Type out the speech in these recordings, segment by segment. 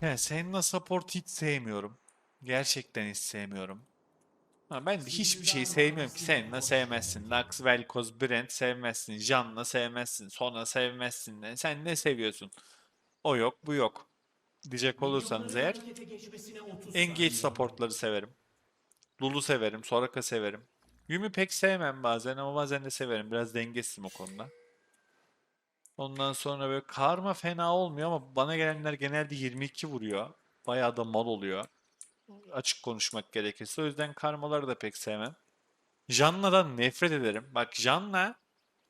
Ya Senna support hiç sevmiyorum. Gerçekten hiç sevmiyorum. Ha, ben de hiçbir şeyi sevmiyorum ki. Senna sevmezsin. Lux, Vel'Koz, Brent sevmezsin. Janna sevmezsin. Sona sevmezsin. E, Sen ne seviyorsun? O yok, bu yok. Diyecek olursanız eğer engage supportları severim. Lulu severim, Soraka severim. Yumi pek sevmem bazen ama bazen de severim. Biraz dengesizim o konuda. Ondan sonra böyle karma fena olmuyor ama bana gelenler genelde 22 vuruyor. Bayağı da mal oluyor. Açık konuşmak gerekirse. O yüzden karmaları da pek sevmem. Janna'dan nefret ederim. Bak Janna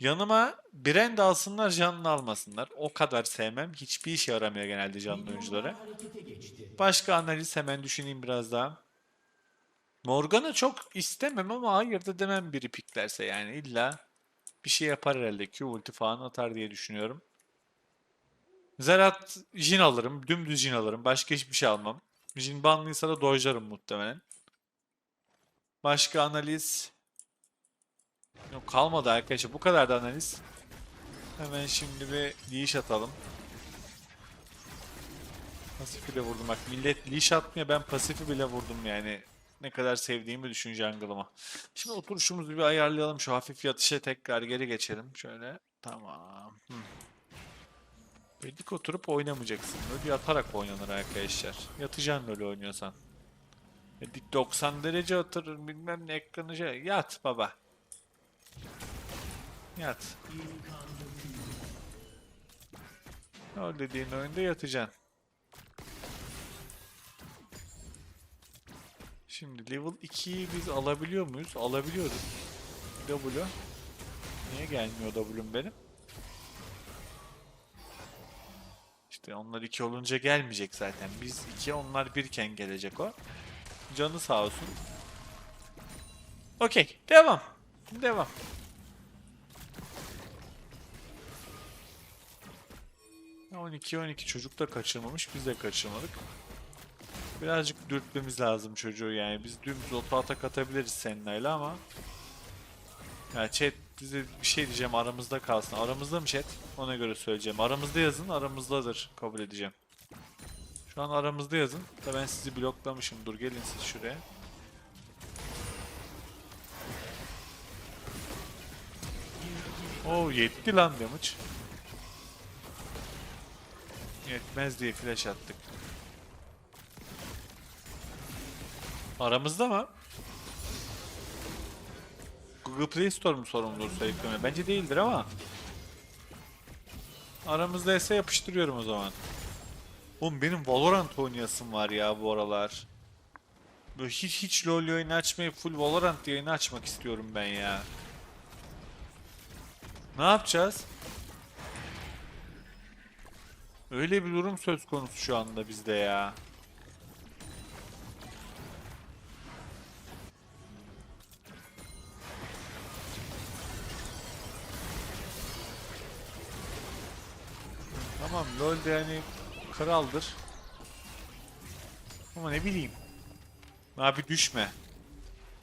yanıma Brand alsınlar Janna almasınlar. O kadar sevmem. Hiçbir işe yaramıyor genelde Janna oyuncuları. Başka analiz hemen düşüneyim biraz daha. Morgana çok istemem ama hayır da demem biri piklerse yani illa bir şey yapar herhalde. Q ulti falan atar diye düşünüyorum. Zerat Jin alırım. Dümdüz Jin alırım. Başka hiçbir şey almam. Jin banlıysa da dojlarım muhtemelen. Başka analiz. Yok kalmadı arkadaşlar. Bu kadar da analiz. Hemen şimdi bir leash atalım. Pasif bile vurdum. Bak millet leash atmıyor. Ben pasifi bile vurdum yani. Ne kadar sevdiğimi düşün jungle'ıma. Şimdi oturuşumuzu bir ayarlayalım. Şu hafif yatışa tekrar geri geçelim. Şöyle. Tamam. Böyle dik oturup oynamayacaksın. Böyle yatarak oynanır arkadaşlar. Yatacaksın öyle oynuyorsan. E, dik 90 derece oturur bilmem ne ekranı şey. Yat baba. Yat. O dediğin oyunda yatacaksın. Şimdi level 2'yi biz alabiliyor muyuz? Alabiliyoruz. W. Niye gelmiyor W'm benim? İşte onlar 2 olunca gelmeyecek zaten. Biz 2 onlar 1 iken gelecek o. Canı sağ olsun. Okey. Devam. Devam. Ya 12 12 çocuk da kaçırmamış. Biz de kaçırmadık. Birazcık dürtmemiz lazım çocuğu yani. Biz dümdüz oto atak atabiliriz seninle ama. Ya chat bize bir şey diyeceğim aramızda kalsın. Aramızda mı chat? Ona göre söyleyeceğim. Aramızda yazın aramızdadır. Kabul edeceğim. Şu an aramızda yazın. Da ben sizi bloklamışım. Dur gelin siz şuraya. Oo yetti lan damage. Yetmez diye flash attık. Aramızda mı? Google Play Store mu sorumludur sayıklamaya? Bence değildir ama. Aramızda ise yapıştırıyorum o zaman. Oğlum benim Valorant oynayasım var ya bu aralar. Böyle hiç hiç LoL yayını açmayıp full Valorant yayını açmak istiyorum ben ya. Ne yapacağız? Öyle bir durum söz konusu şu anda bizde ya. Tamam LoL'de yani kraldır. Ama ne bileyim. Abi düşme.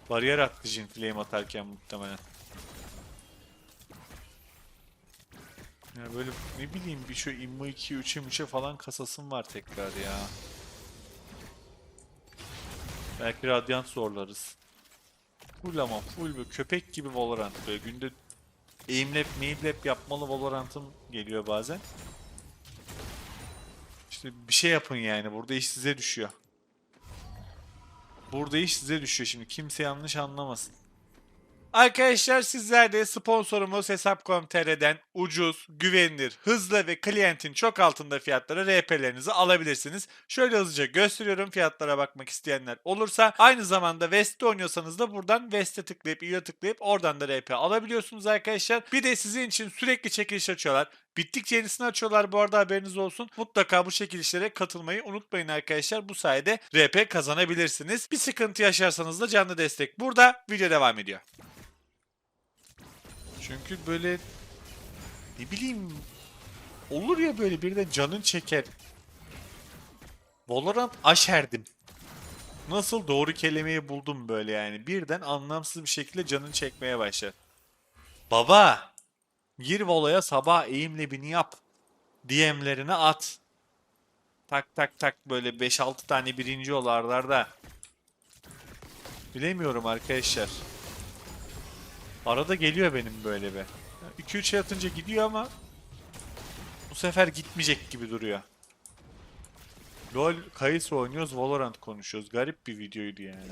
Bariyer attı Jin Flame atarken muhtemelen. Ya böyle ne bileyim bir şu immo 2 3'e 3'e falan kasasım var tekrar ya. Belki Radiant zorlarız. Full ama full böyle köpek gibi Valorant böyle günde aimlap mainlap yapmalı Valorant'ım geliyor bazen. Bir şey yapın yani. Burada iş size düşüyor. Burada iş size düşüyor şimdi. Kimse yanlış anlamasın. Arkadaşlar sizler de sponsorumuz Hesap.com.tr'den ucuz, güvenilir, hızlı ve klientin çok altında fiyatlara RP'lerinizi alabilirsiniz. Şöyle hızlıca gösteriyorum fiyatlara bakmak isteyenler olursa. Aynı zamanda West'te oynuyorsanız da buradan West'e tıklayıp üye tıklayıp oradan da RP alabiliyorsunuz arkadaşlar. Bir de sizin için sürekli çekiliş açıyorlar. Bittikçe yenisini açıyorlar bu arada haberiniz olsun. Mutlaka bu çekilişlere katılmayı unutmayın arkadaşlar. Bu sayede RP kazanabilirsiniz. Bir sıkıntı yaşarsanız da canlı destek burada. Video devam ediyor. Çünkü böyle ne bileyim olur ya böyle birden canın çeker. Valorant aşerdim. Nasıl doğru kelimeyi buldum böyle yani. Birden anlamsız bir şekilde canın çekmeye başlar. Baba gir volaya sabah eğimle bini yap. DM'lerine at. Tak tak tak böyle 5-6 tane birinci olarlar da. Bilemiyorum arkadaşlar. Arada geliyor benim böyle bir. 2-3 atınca gidiyor ama bu sefer gitmeyecek gibi duruyor. LoL kayısı oynuyoruz, Valorant konuşuyoruz. Garip bir videoydu yani.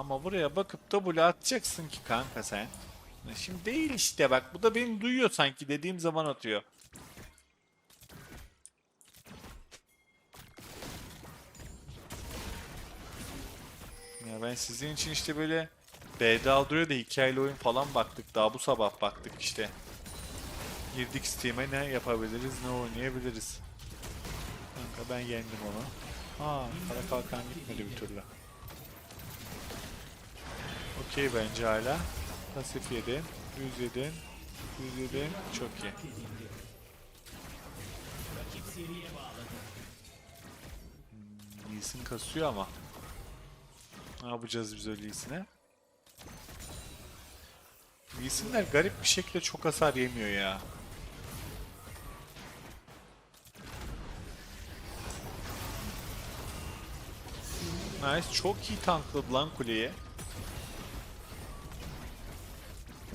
Ama buraya bakıp W atacaksın ki kanka sen. Şimdi değil işte bak. Bu da beni duyuyor sanki dediğim zaman atıyor. Ya ben sizin için işte böyle B'de duruyor da hikayeli oyun falan baktık. Daha bu sabah baktık işte. Girdik Steam'e ne yapabiliriz, ne oynayabiliriz. Kanka ben yendim onu. Aa, kara kalkan gitmedi bir türlü. Okey bence hala. Pasif yedim. 100 yedim. 100 yedim. Çok iyi. Hmm, Lee Sin kasıyor ama. Ne yapacağız biz o Lee Sin'e? Lee Sin'ler garip bir şekilde çok hasar yemiyor ya. Nice. Çok iyi tankladı lan kuleyi.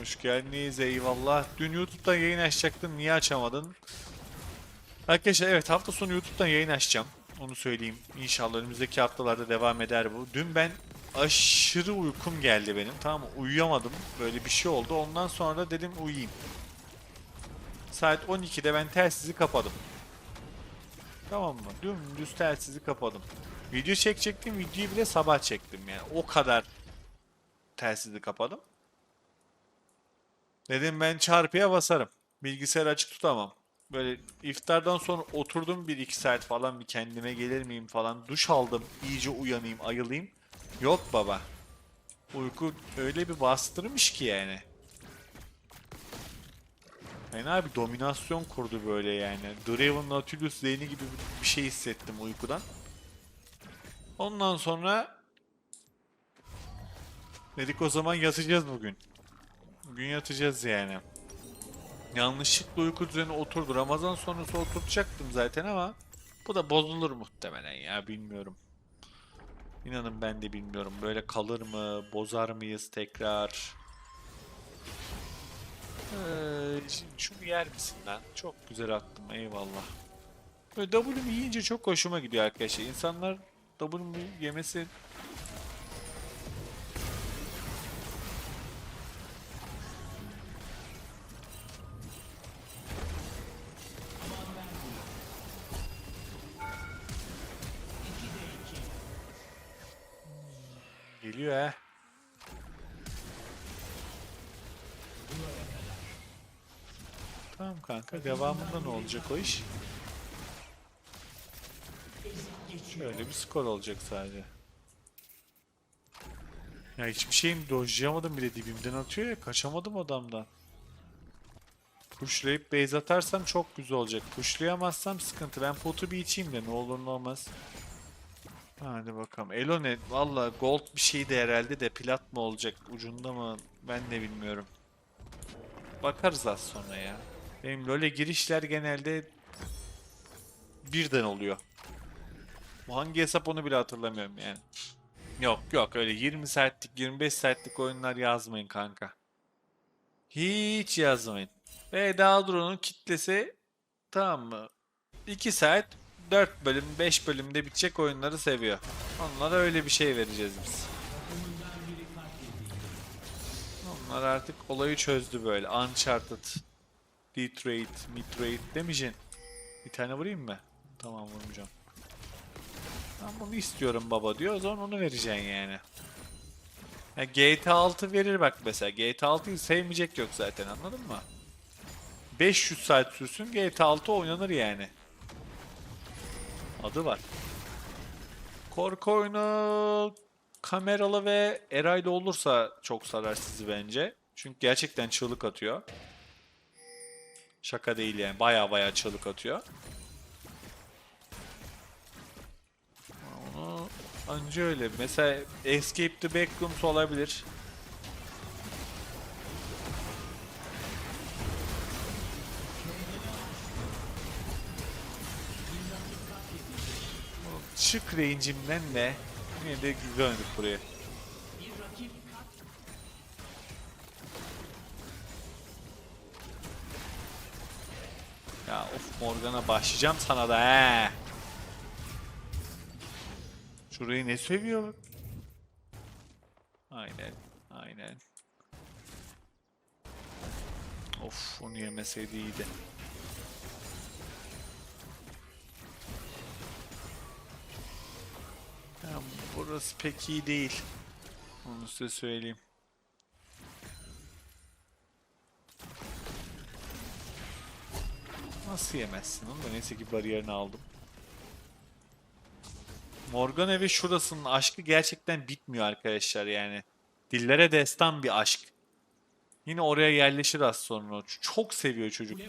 Hoş geldiniz eyvallah. Dün YouTube'dan yayın açacaktın. Niye açamadın? Arkadaşlar evet hafta sonu YouTube'dan yayın açacağım. Onu söyleyeyim. İnşallah önümüzdeki haftalarda devam eder bu. Dün ben aşırı uykum geldi benim. Tamam mı? Uyuyamadım. Böyle bir şey oldu. Ondan sonra da dedim uyuyayım. Saat 12'de ben telsizi kapadım. Tamam mı? Dümdüz telsizi kapadım. Video çekecektim. Videoyu bile sabah çektim yani. O kadar telsizi kapadım. Dedim ben çarpıya basarım. Bilgisayar açık tutamam. Böyle iftardan sonra oturdum bir iki saat falan bir kendime gelir miyim falan. Duş aldım. iyice uyanayım, ayılayım. Yok baba. Uyku öyle bir bastırmış ki yani. Fena bir dominasyon kurdu böyle yani. Draven Nautilus Lane'i gibi bir şey hissettim uykudan. Ondan sonra dedik o zaman yatacağız bugün. Bugün yatacağız yani. Yanlışlıkla uyku düzeni oturdu. Ramazan sonrası oturtacaktım zaten ama bu da bozulur muhtemelen ya bilmiyorum. İnanın ben de bilmiyorum. Böyle kalır mı? Bozar mıyız tekrar? Ee, şunu yer misin lan? Çok güzel attım eyvallah. Böyle W'mu yiyince çok hoşuma gidiyor arkadaşlar. İnsanlar W'mu yemesi devamında ne olacak o iş? Böyle bir skor olacak sadece. Ya hiçbir şeyim dojlayamadım bile dibimden atıyor ya kaçamadım adamdan. Pushlayıp base atarsam çok güzel olacak. Pushlayamazsam sıkıntı. Ben potu bir içeyim de ne olur ne olmaz. Hadi bakalım. Elone valla gold bir şeydi herhalde de plat mı olacak ucunda mı ben de bilmiyorum. Bakarız az sonra ya. Benim LoL'e girişler genelde birden oluyor. Bu hangi hesap onu bile hatırlamıyorum yani. Yok yok öyle 20 saatlik 25 saatlik oyunlar yazmayın kanka. Hiç yazmayın. Ve Daldron'un kitlesi tamam mı? 2 saat 4 bölüm 5 bölümde bitecek oyunları seviyor. Onlara öyle bir şey vereceğiz biz. Onlar artık olayı çözdü böyle. Uncharted, Detroit, Midroid demeyeceksin. Bir tane vurayım mı? Tamam vurmayacağım. Ben bunu istiyorum baba diyor. O zaman onu vereceksin yani. Ya GTA 6 verir bak mesela. GTA 6'yı sevmeyecek yok zaten anladın mı? 500 saat sürsün GTA 6 oynanır yani. Adı var. Korku oyunu kameralı ve eraylı olursa çok sarar sizi bence. Çünkü gerçekten çığlık atıyor. Şaka değil yani. Baya baya çığlık atıyor. Onu anca öyle. Mesela Escape the Backrooms olabilir. Çık range'imden de yine de güzel buraya. Morgana başlayacağım sana da he. Şurayı ne seviyor? Aynen, aynen. Of onu yemeseydi iyiydi. Ya, burası pek iyi değil. Onu size söyleyeyim. Nasıl yemezsin onu neyse ki bariyerini aldım. Morgana ve şurasının aşkı gerçekten bitmiyor arkadaşlar yani. Dillere destan bir aşk. Yine oraya yerleşir az sonra. Çok seviyor çocuk.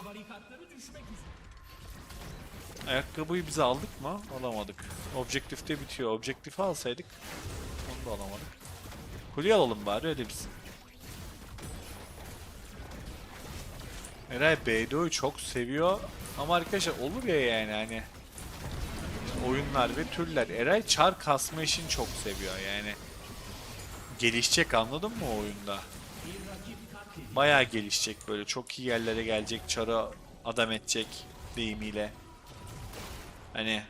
Ayakkabıyı bize aldık mı? Alamadık. Objektifte bitiyor. Objektifi alsaydık onu da alamadık. Kuleye alalım bari öyle biz. Eray BDO'yu çok seviyor ama arkadaşlar olur ya yani hani oyunlar ve türler. Eray çar kasma işini çok seviyor yani. Gelişecek anladın mı oyunda? Bayağı gelişecek böyle çok iyi yerlere gelecek çarı adam edecek deyimiyle. Hani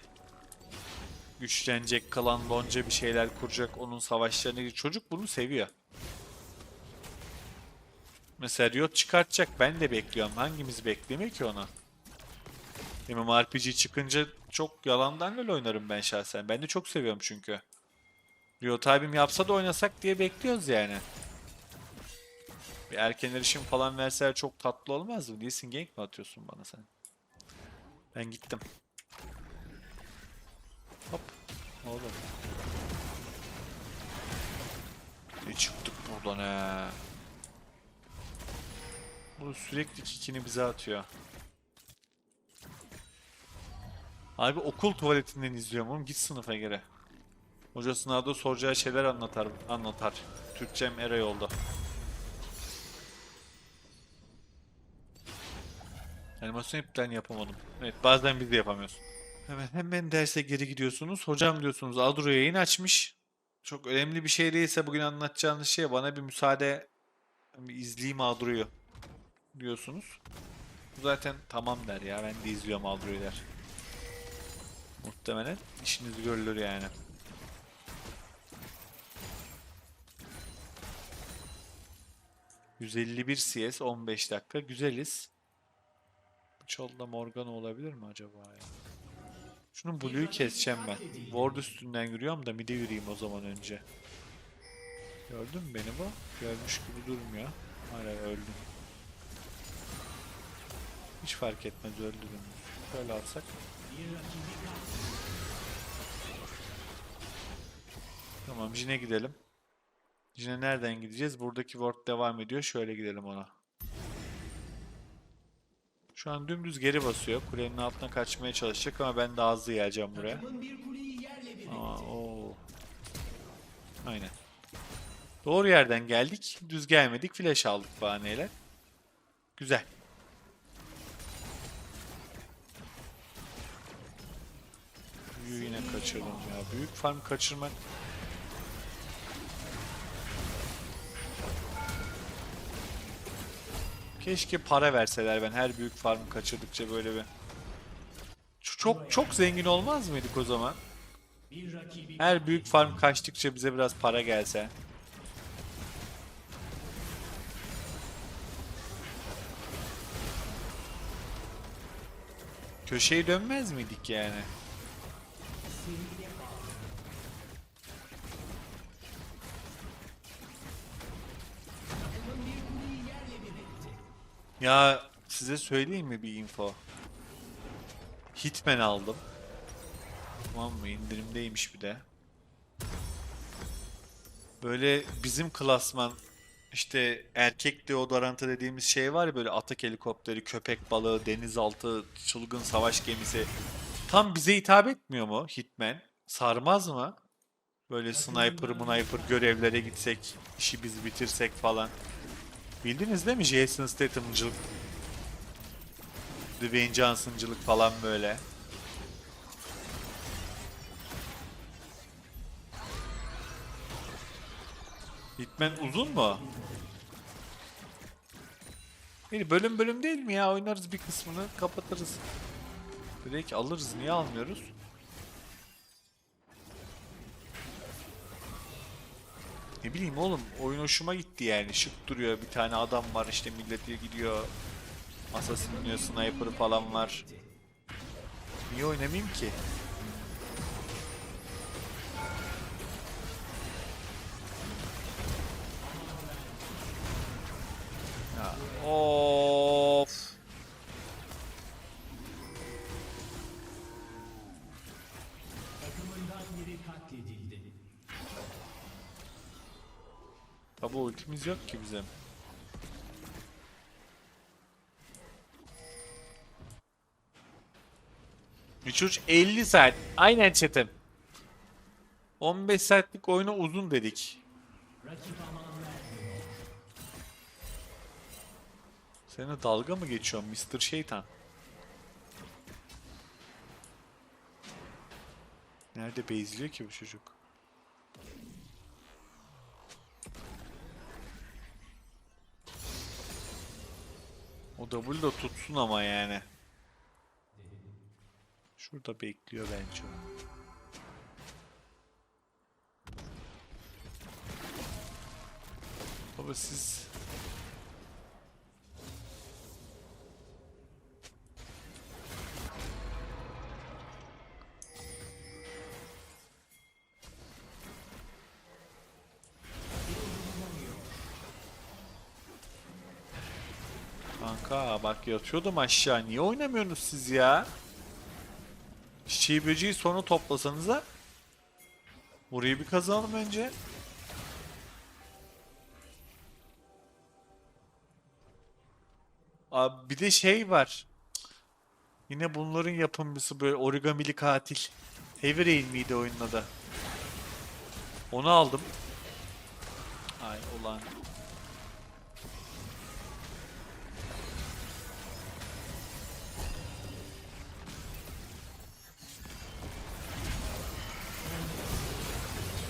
güçlenecek, kalan lonca bir şeyler kuracak, onun savaşlarını... Çocuk bunu seviyor. Mesela Riot çıkartacak, ben de bekliyorum. Hangimiz beklemiyor ki onu? MMORPG çıkınca çok yalandan LoL oynarım ben şahsen. Ben de çok seviyorum çünkü. Riot abim yapsa da oynasak diye bekliyoruz yani. Bir erken erişim falan verseler çok tatlı olmaz mı? Değilsin gank mi atıyorsun bana sen? Ben gittim. Hop. Oğlum. Ne çıktık buradan he. Bu sürekli kikini bize atıyor. Abi okul tuvaletinden izliyorum oğlum git sınıfa göre. Hoca sınavda soracağı şeyler anlatar anlatar. Türkçem era yolda. Animasyon ipten yapamadım. Evet bazen biz de yapamıyoruz. Hemen hemen derse geri gidiyorsunuz. Hocam diyorsunuz Adro yayın açmış. Çok önemli bir şey değilse bugün anlatacağınız şey bana bir müsaade bir izleyeyim Adro'yu diyorsunuz. Bu zaten tamam der ya ben de izliyorum Adro'yu der. Muhtemelen işiniz görülür yani. ...151 CS 15 dakika. Güzeliz. Çalda Morgana olabilir mi acaba ya? Şunun Blue'yu keseceğim ben. Ward üstünden yürüyorum da mid'e yürüyeyim o zaman önce. Gördün mü beni bu? Görmüş gibi durmuyor. Hala öldüm. Hiç fark etmez öldürün. Böyle alsak. Tamam Jin'e gidelim. Jin'e nereden gideceğiz? Buradaki ward devam ediyor. Şöyle gidelim ona. Şu an dümdüz geri basıyor. Kulenin altına kaçmaya çalışacak ama ben daha hızlı geleceğim buraya. Aa, oo. Aynen. Doğru yerden geldik. Düz gelmedik. Flash aldık bahaneyle. Güzel. Büyü yine kaçırdım ya. Büyük farm kaçırmak Keşke para verseler ben her büyük farmı kaçırdıkça böyle bir. Çok çok zengin olmaz mıydık o zaman? Her büyük farm kaçtıkça bize biraz para gelse. Köşeyi dönmez miydik yani? Ya size söyleyeyim mi bir info? Hitman aldım. Tamam mı? İndirimdeymiş bir de. Böyle bizim klasman işte erkek deodorantı dediğimiz şey var ya böyle atak helikopteri, köpek balığı, denizaltı, çılgın savaş gemisi. Tam bize hitap etmiyor mu Hitman? Sarmaz mı? Böyle sniper sniper görevlere gitsek, işi biz bitirsek falan. Bildiniz değil mi Jason Statham'cılık? Dwayne Johnson'cılık falan böyle. Hitman uzun mu? Bir bölüm bölüm değil mi ya? Oynarız bir kısmını, kapatırız. Direkt alırız. Niye almıyoruz? Ne bileyim oğlum oyun hoşuma gitti yani. Şık duruyor. Bir tane adam var işte millete gidiyor. Assassin iniyor, sniper falan var. Niye oynamayayım ki? Tabi ultimiz yok ki bizim. Üç uç 50 saat. Aynen chatim. 15 saatlik oyunu uzun dedik. Seninle dalga mı geçiyorum Mr. Şeytan? Nerede bezliyor ki bu çocuk? W da tutsun ama yani. Şurada bekliyor bence o. Baba siz yatıyordum aşağı. Niye oynamıyorsunuz siz ya? Çiçeği böceği sonra toplasanız da. Burayı bir kazanalım önce. Abi bir de şey var. Yine bunların yapımcısı böyle origamili katil. Heavy Rain miydi oyunun adı? Onu aldım. Ay ulan.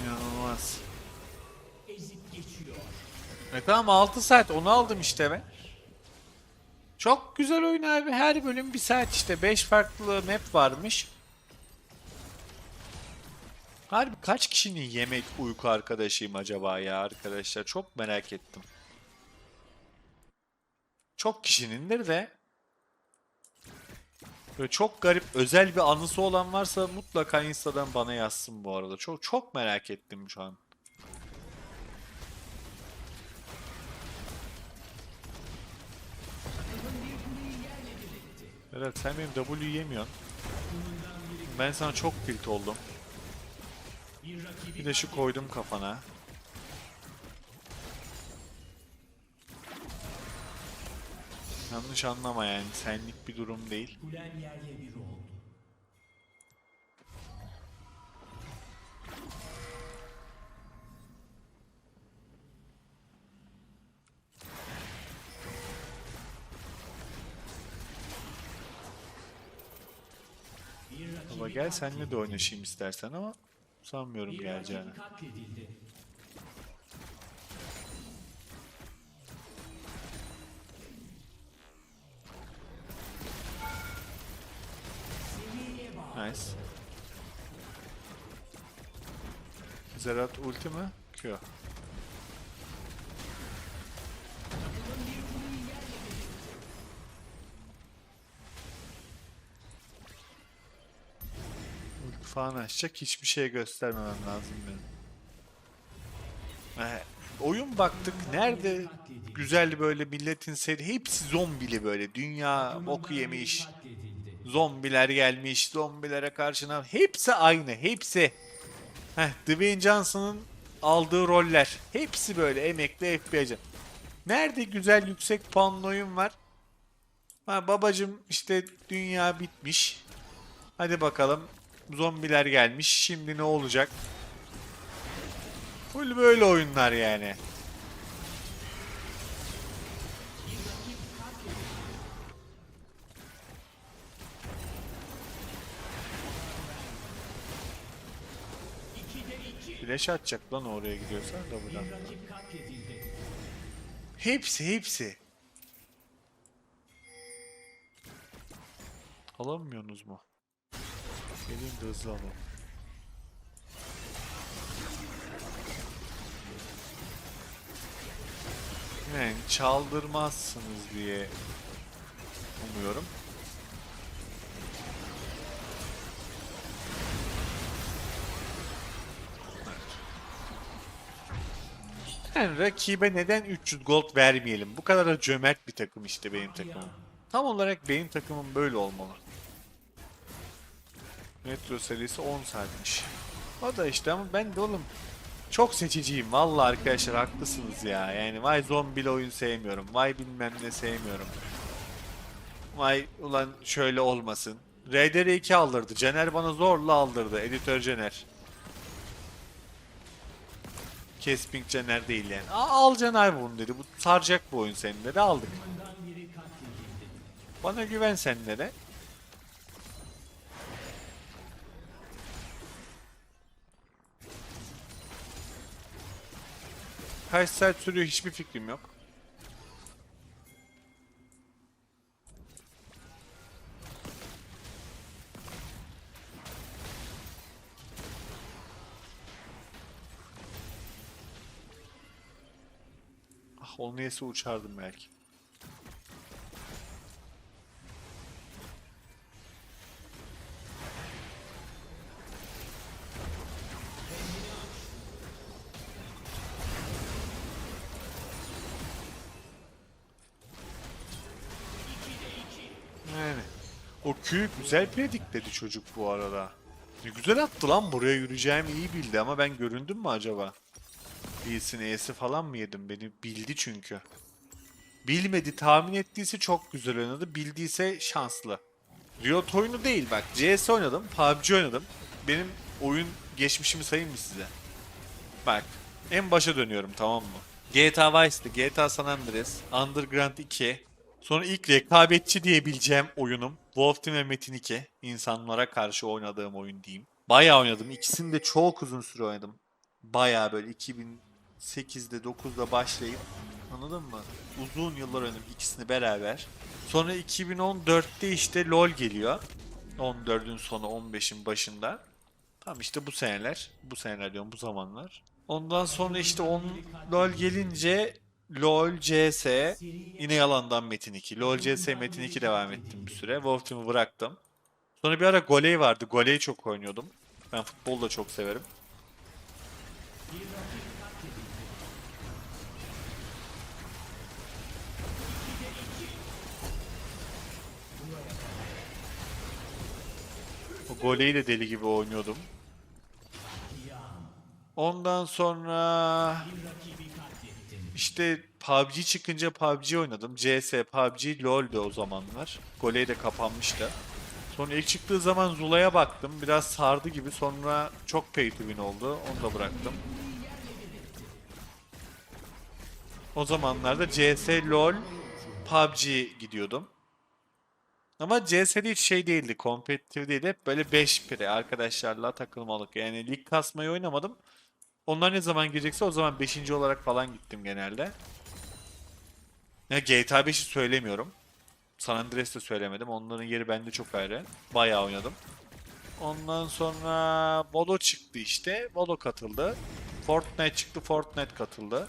İnanılmaz. E tamam 6 saat onu aldım işte ben. Çok güzel oyun abi. Her bölüm bir saat işte. 5 farklı map varmış. Harbi kaç kişinin yemek uyku arkadaşıyım acaba ya arkadaşlar? Çok merak ettim. Çok kişinindir de. Böyle çok garip özel bir anısı olan varsa mutlaka Insta'dan bana yazsın bu arada. Çok çok merak ettim şu an. Berat sen benim W yemiyorsun. Ben sana çok tilt oldum. Bir de şu koydum kafana. Yanlış anlama yani senlik bir durum değil. Baba gel senle de oynaşayım istersen ama sanmıyorum geleceğini. Nice. Zerat ulti mi? Q. Ulti falan açacak hiçbir şey göstermemem lazım benim. Eh, oyun baktık nerede güzel böyle milletin seri hepsi zombili böyle dünya boku yemiş zombiler gelmiş zombilere karşına hepsi aynı hepsi Heh, Dwayne Johnson'ın aldığı roller hepsi böyle emekli FBI ajan. Nerede güzel yüksek puanlı var? Ha, babacım işte dünya bitmiş. Hadi bakalım zombiler gelmiş. Şimdi ne olacak? Full böyle oyunlar yani. Flash atacak lan oraya gidiyorsa da buradan. Hepsi hepsi. Alamıyorsunuz mu? Gelin de hızlı alın. Yani çaldırmazsınız diye umuyorum. Yani rakibe neden 300 gold vermeyelim? Bu kadar da cömert bir takım işte benim takımım. Tam olarak benim takımım böyle olmalı. Metro serisi 10 saatmiş. O da işte ama ben de oğlum çok seçiciyim. Vallahi arkadaşlar haklısınız ya. Yani vay zombili oyun sevmiyorum. Vay bilmem ne sevmiyorum. Vay ulan şöyle olmasın. RDR2 aldırdı. Cener bana zorla aldırdı. Editör Cener. Kesping Cener değil yani. Al Cener bunu dedi. Bu saracak bu oyun senin dedi. Aldık. Bana güven sen de. Kaç saat sürüyor hiçbir fikrim yok. Onu yese uçardım belki. Yani. O Q'yu güzel predikledi çocuk bu arada. Ne güzel attı lan buraya yürüyeceğimi iyi bildi ama ben göründüm mü acaba? İyisin E'si falan mı yedim? Beni bildi çünkü. Bilmedi tahmin ettiyse çok güzel oynadı. Bildiyse şanslı. Riot oyunu değil bak. CS oynadım. PUBG oynadım. Benim oyun geçmişimi sayayım mı size? Bak. En başa dönüyorum tamam mı? GTA Vice'di, GTA San Andreas, Underground 2. Sonra ilk rekabetçi diyebileceğim oyunum Wolf Team ve Metin 2. İnsanlara karşı oynadığım oyun diyeyim. Bayağı oynadım. İkisini de çok uzun süre oynadım. Bayağı böyle 2008'de 9'da başlayıp anladın mı? Uzun yıllar oynadım ikisini beraber. Sonra 2014'te işte LoL geliyor. 14'ün sonu 15'in başında. Tamam işte bu seneler. Bu seneler diyorum bu zamanlar. Ondan sonra işte on, LoL gelince LoL, CS, yine yalandan Metin 2. LoL, CS, Metin 2 devam ettim bir süre. Wolf Team'i bıraktım. Sonra bir ara Goley vardı. Goley'i çok oynuyordum. Ben futbolu da çok severim. Goley'i de deli gibi oynuyordum. Ondan sonra işte PUBG çıkınca PUBG oynadım. CS, PUBG, LoL'de o zamanlar. Goley de kapanmıştı. Sonra ilk çıktığı zaman Zula'ya baktım. Biraz sardı gibi. Sonra çok pay to win oldu. Onu da bıraktım. O zamanlarda CS, LoL, PUBG gidiyordum. Ama CS'de hiç şey değildi, kompetitif değildi. Hep böyle 5 pire arkadaşlarla takılmalık. Yani lig kasmayı oynamadım. Onlar ne zaman girecekse o zaman 5. olarak falan gittim genelde. Ya GTA 5'i söylemiyorum. San Andreas da söylemedim. Onların yeri bende çok ayrı. Bayağı oynadım. Ondan sonra Valo çıktı işte. Valo katıldı. Fortnite çıktı. Fortnite katıldı.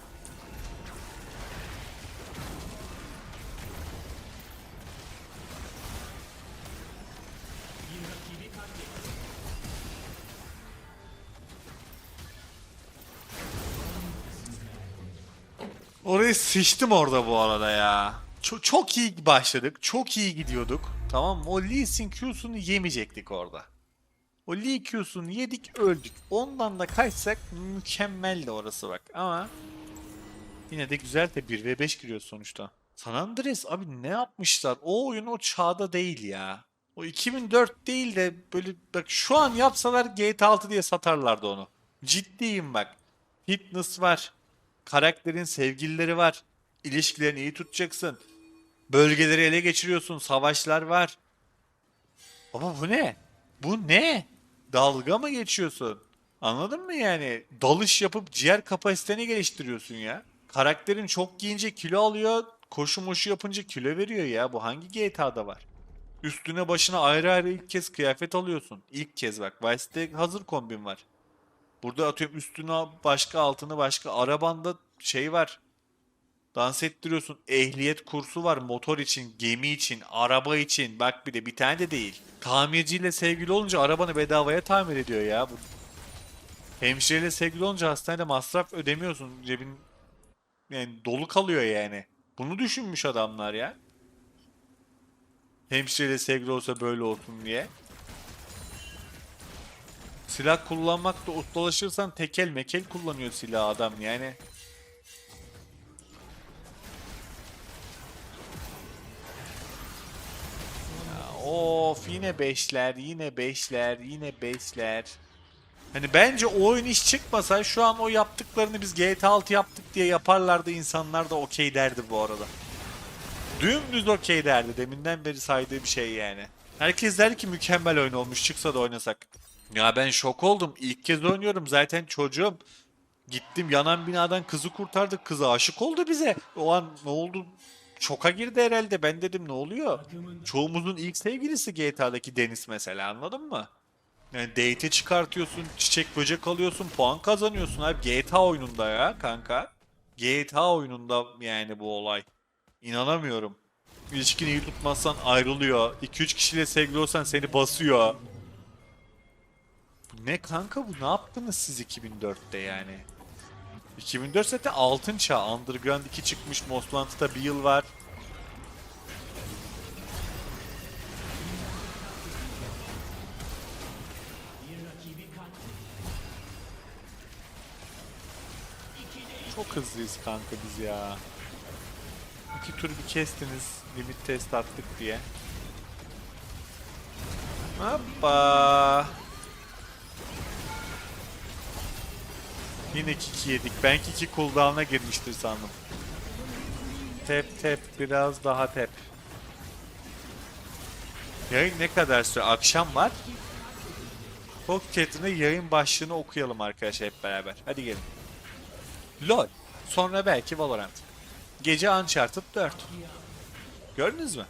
Orayı sıçtım orada bu arada ya. Çok, çok iyi başladık. Çok iyi gidiyorduk. Tamam mı? O Lee Sin Q'sunu yemeyecektik orada. O Lee Q'sunu yedik öldük. Ondan da kaçsak mükemmeldi orası bak. Ama yine de güzel de 1v5 giriyor sonuçta. San Andreas abi ne yapmışlar? O oyun o çağda değil ya. O 2004 değil de böyle bak şu an yapsalar GTA 6 diye satarlardı onu. Ciddiyim bak. Fitness var. Karakterin sevgilileri var. İlişkilerini iyi tutacaksın. Bölgeleri ele geçiriyorsun. Savaşlar var. Ama bu ne? Bu ne? Dalga mı geçiyorsun? Anladın mı yani? Dalış yapıp ciğer kapasiteni geliştiriyorsun ya. Karakterin çok giyince kilo alıyor, koşu moşu yapınca kilo veriyor ya. Bu hangi GTA'da var? Üstüne başına ayrı ayrı ilk kez kıyafet alıyorsun. İlk kez bak. Vice'de hazır kombin var. Burada atıyorum üstüne başka altını başka. Arabanda şey var. Dans ettiriyorsun. Ehliyet kursu var. Motor için, gemi için, araba için. Bak bir de bir tane de değil. Tamirciyle sevgili olunca arabanı bedavaya tamir ediyor ya. Bu Hemşireyle sevgili olunca hastanede masraf ödemiyorsun. Cebin yani dolu kalıyor yani. Bunu düşünmüş adamlar ya. Hemşireyle sevgili olsa böyle olsun diye. Silah kullanmakta ustalaşırsan tekel mekel kullanıyor silah adam yani. Ya, of yine beşler, yine beşler, yine beşler. Hani bence o oyun iş çıkmasa şu an o yaptıklarını biz GTA 6 yaptık diye yaparlardı insanlar da okey derdi bu arada. Dümdüz okey derdi deminden beri saydığı bir şey yani. Herkes der ki mükemmel oyun olmuş çıksa da oynasak. Ya ben şok oldum. İlk kez oynuyorum zaten çocuğum. Gittim yanan binadan kızı kurtardık. Kız aşık oldu bize. O an ne oldu? Şoka girdi herhalde. Ben dedim ne oluyor? Çoğumuzun ilk sevgilisi GTA'daki Deniz mesela anladın mı? Yani date çıkartıyorsun, çiçek böcek alıyorsun, puan kazanıyorsun abi. GTA oyununda ya kanka. GTA oyununda yani bu olay. İnanamıyorum. İlişkini iyi tutmazsan ayrılıyor. 2-3 kişiyle sevgili olsan seni basıyor. Ne kanka bu? Ne yaptınız siz 2004'te yani? 2004 zaten altın çağ. Underground 2 çıkmış. Most Wanted'da bir yıl var. Çok hızlıyız kanka biz ya. İki tur bir kestiniz. Limit test attık diye. Hoppa. Yine kiki yedik. Ben kiki cooldown'a girmiştir sandım. Tep tep biraz daha tep. Yayın ne kadar süre? Akşam var. Fog chat'ine yayın başlığını okuyalım arkadaşlar hep beraber. Hadi gelin. LOL. Sonra belki Valorant. Gece Uncharted 4. Gördünüz mü?